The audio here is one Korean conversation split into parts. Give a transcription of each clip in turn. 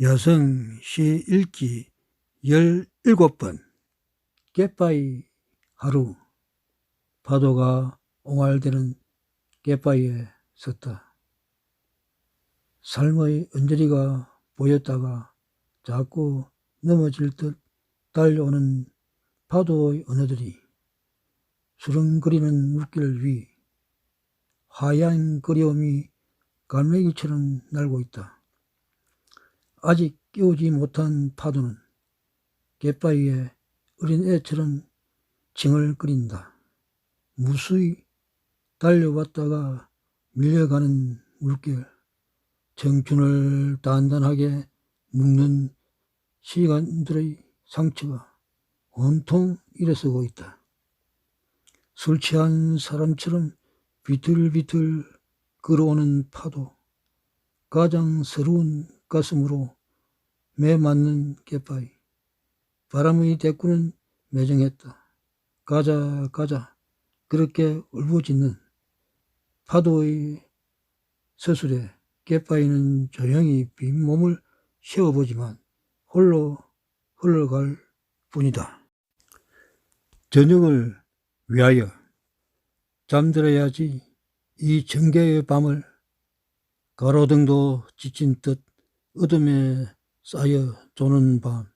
여성 시 읽기 17번 갯바위 하루 파도가 옹알대는 갯바위에 섰다. 삶의 언저리가 보였다가 자꾸 넘어질 듯 달려오는 파도의 언어들이 수렁거리는 물길 위 하얀 그리움이 갈매기처럼 날고 있다. 아직 깨우지 못한 파도는 갯바위에 어린 애처럼 징을거린다. 무수히 달려왔다가 밀려가는 물길, 청춘을 단단하게 묶는 시간들의 상처가 온통 일어서고 있다. 술 취한 사람처럼 비틀비틀 걸어오는 파도, 가장 서러운 가슴으로 매 맞는 갯바위. 바람의 대꾸는 매정했다. 가자, 가자. 그렇게 울부짖는 파도의 서술에 갯바위는 조용히 빈 몸을 세워보지만 홀로 흘러갈 뿐이다. 저녁을 위하여 잠들어야지 이 정계의 밤을 가로등도 지친 듯 어둠에 쌓여 조는 밤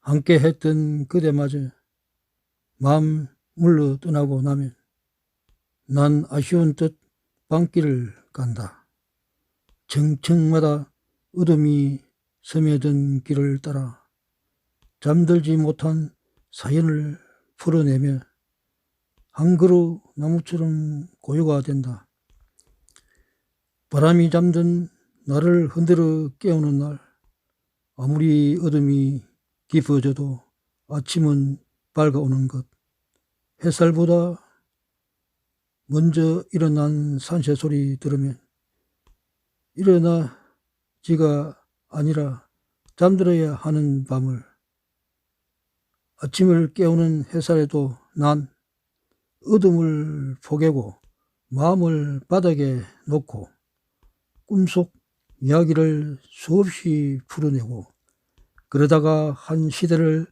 함께 했던 그대마저 마음 물러 떠나고 나면 난 아쉬운 듯 밤길을 간다. 정층마다 어둠이 스며든 길을 따라 잠들지 못한 사연을 풀어내며 한 그루 나무처럼 고요가 된다. 바람이 잠든 나를 흔들어 깨우는 날, 아무리 어둠이 깊어져도 아침은 밝아오는 것. 햇살보다 먼저 일어난 산새 소리 들으면 일어나 지가 아니라 잠들어야 하는 밤을 아침을 깨우는 햇살에도 난 어둠을 포개고 마음을 바닥에 놓고 꿈속 이야기를 수없이 풀어내고 그러다가 한 시대를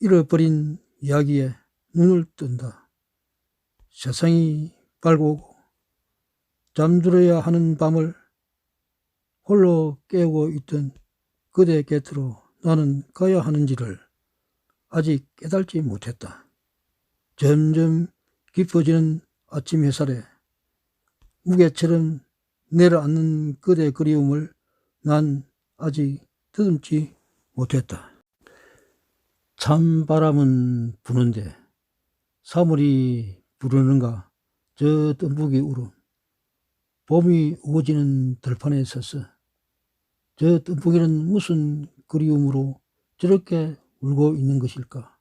잃어버린 이야기에 눈을 뜬다. 세상이 밝고 잠들어야 하는 밤을 홀로 깨우고 있던 그대 곁으로 나는 가야 하는지를 아직 깨달지 못했다. 점점 깊어지는 아침 햇살에 무게처럼 내려앉는 그대 그리움을 난 아직 더듬지 못했다. 찬바람은 부는데 사물이 부르는가? 저 뜸부기 울음. 봄이 우거지는 들판에 서서 저 뜸부기는 무슨 그리움으로 저렇게 울고 있는 것일까?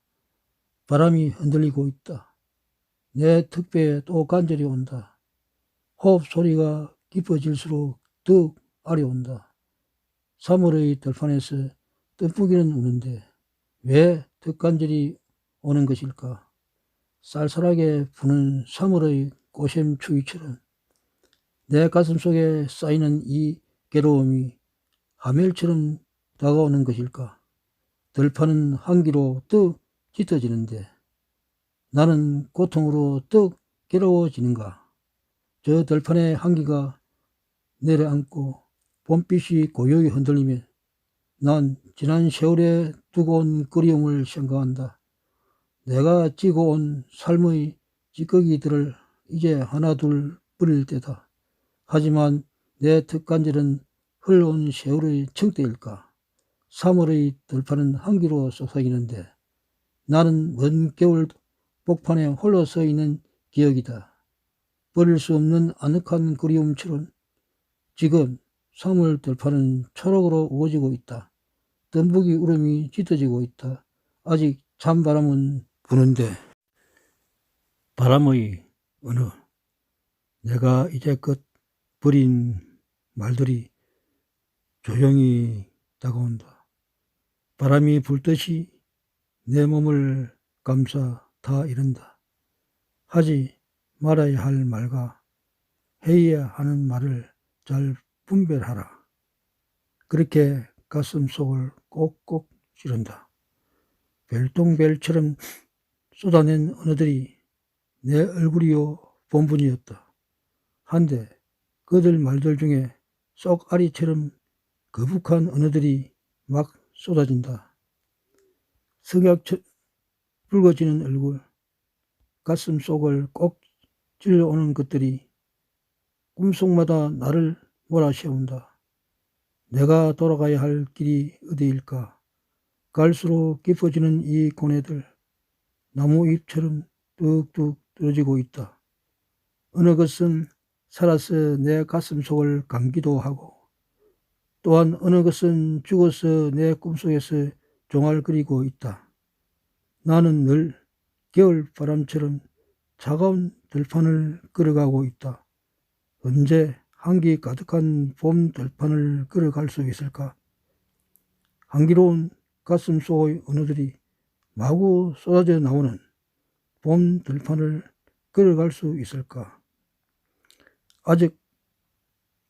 바람이 흔들리고 있다. 내 특배에 또 간절히 온다. 호흡 소리가 깊어질수록 더욱 아려온다. 3월의 들판에서 뜸부기는 우는데 왜 덕간절이 오는 것일까? 쌀쌀하게 부는 3월의 고샘 추위처럼 내 가슴 속에 쌓이는 이 괴로움이 하멜처럼 다가오는 것일까? 들판은 한기로 떡 짙어지는데 나는 고통으로 떡 괴로워지는가? 저 들판의 한기가 내려앉고 봄빛이 고요히 흔들리며 난 지난 세월에 두고 온 그리움을 생각한다. 내가 지고 온 삶의 찌꺼기들을 이제 하나둘 뿌릴 때다. 하지만 내 특간절은 흘러온 세월의 청대일까? 3월의 들판은 한기로 쏟아지는데 나는 먼 겨울 복판에 홀로 서 있는 기억이다. 버릴 수 없는 아늑한 그리움처럼 지금 3월 들판은 초록으로 우거지고 있다. 덤북이 울음이 짙어지고 있다. 아직 찬바람은 부는데 바람의 어느 내가 이제껏 버린 말들이 조용히 다가온다. 바람이 불듯이 내 몸을 감싸 다 이른다. 하지 말아야 할 말과 해야 하는 말을 잘 분별하라. 그렇게 가슴 속을 꼭꼭 찌른다. 별똥별처럼 쏟아낸 언어들이 내 얼굴이요 본분이었다. 한데 그들 말들 중에 쏙아리처럼 거북한 언어들이 막 쏟아진다. 석약 붉어지는 얼굴, 가슴 속을 꼭 찔러오는 것들이 꿈속마다 나를 몰아세운다. 내가 돌아가야 할 길이 어디일까? 갈수록 깊어지는 이 고뇌들, 나무 잎처럼 뚝뚝 떨어지고 있다. 어느 것은 살아서 내 가슴 속을 감기도 하고, 또한 어느 것은 죽어서 내 꿈속에서 종알거리고 있다. 나는 늘 겨울 바람처럼 차가운 들판을 걸어가고 있다. 언제 한기 가득한 봄 들판을 걸어갈 수 있을까? 한기로운 가슴 속의 언어들이 마구 쏟아져 나오는 봄 들판을 걸어갈 수 있을까? 아직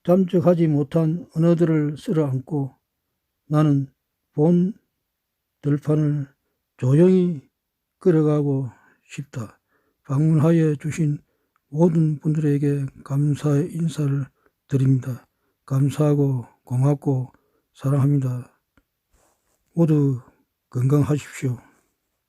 잠적하지 못한 언어들을 쓸어안고 나는 본 들판을 조용히 걸어가고 싶다. 방문하여 주신 모든 분들에게 감사의 인사를 드립니다. 감사하고 고맙고 사랑합니다. 모두 건강하십시오.